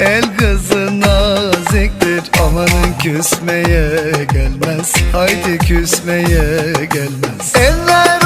El kızı naziktir Amanın küsmeye gelmez. Haydi küsmeye gelmez. Eller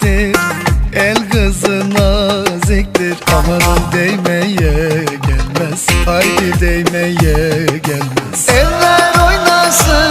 naziktir Amanın değmeye gelmez. Haydi değmeye gelmez. Eller oynasın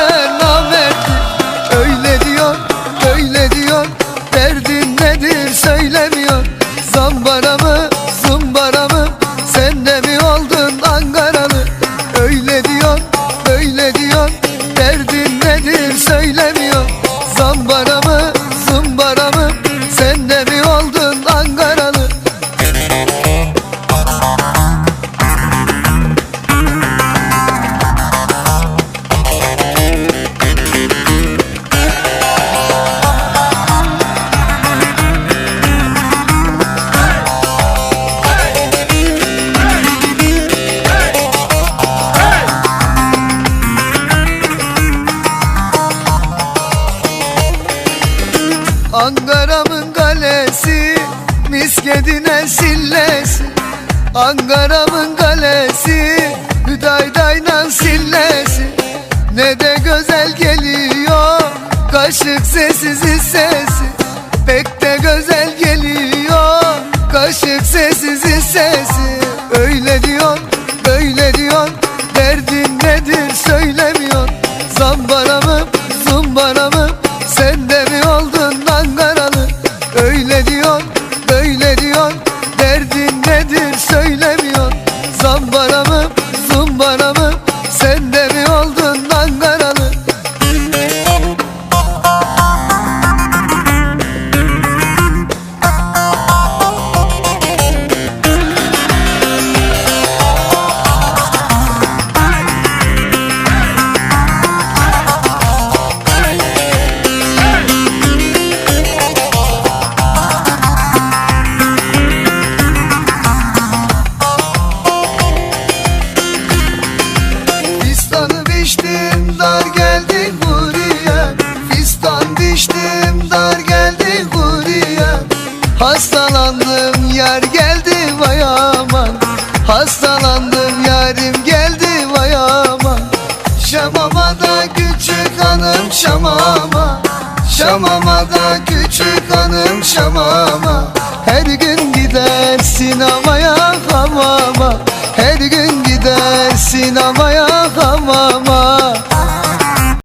Ankara'mın kalesi Miskedine sillesi. Ankara'mın kalesi Hüdaydayla sillesi. Ne de güzel geliyor Kaşık sessiz sesi. Pek de güzel geliyor Kaşık sessiz sesi. Öyle diyor böyle diyor Derdin nedir söylemiyor böyle diyor. Derdin nedir söylemiyor. Zambara Aman yar geldi vay aman. Hasta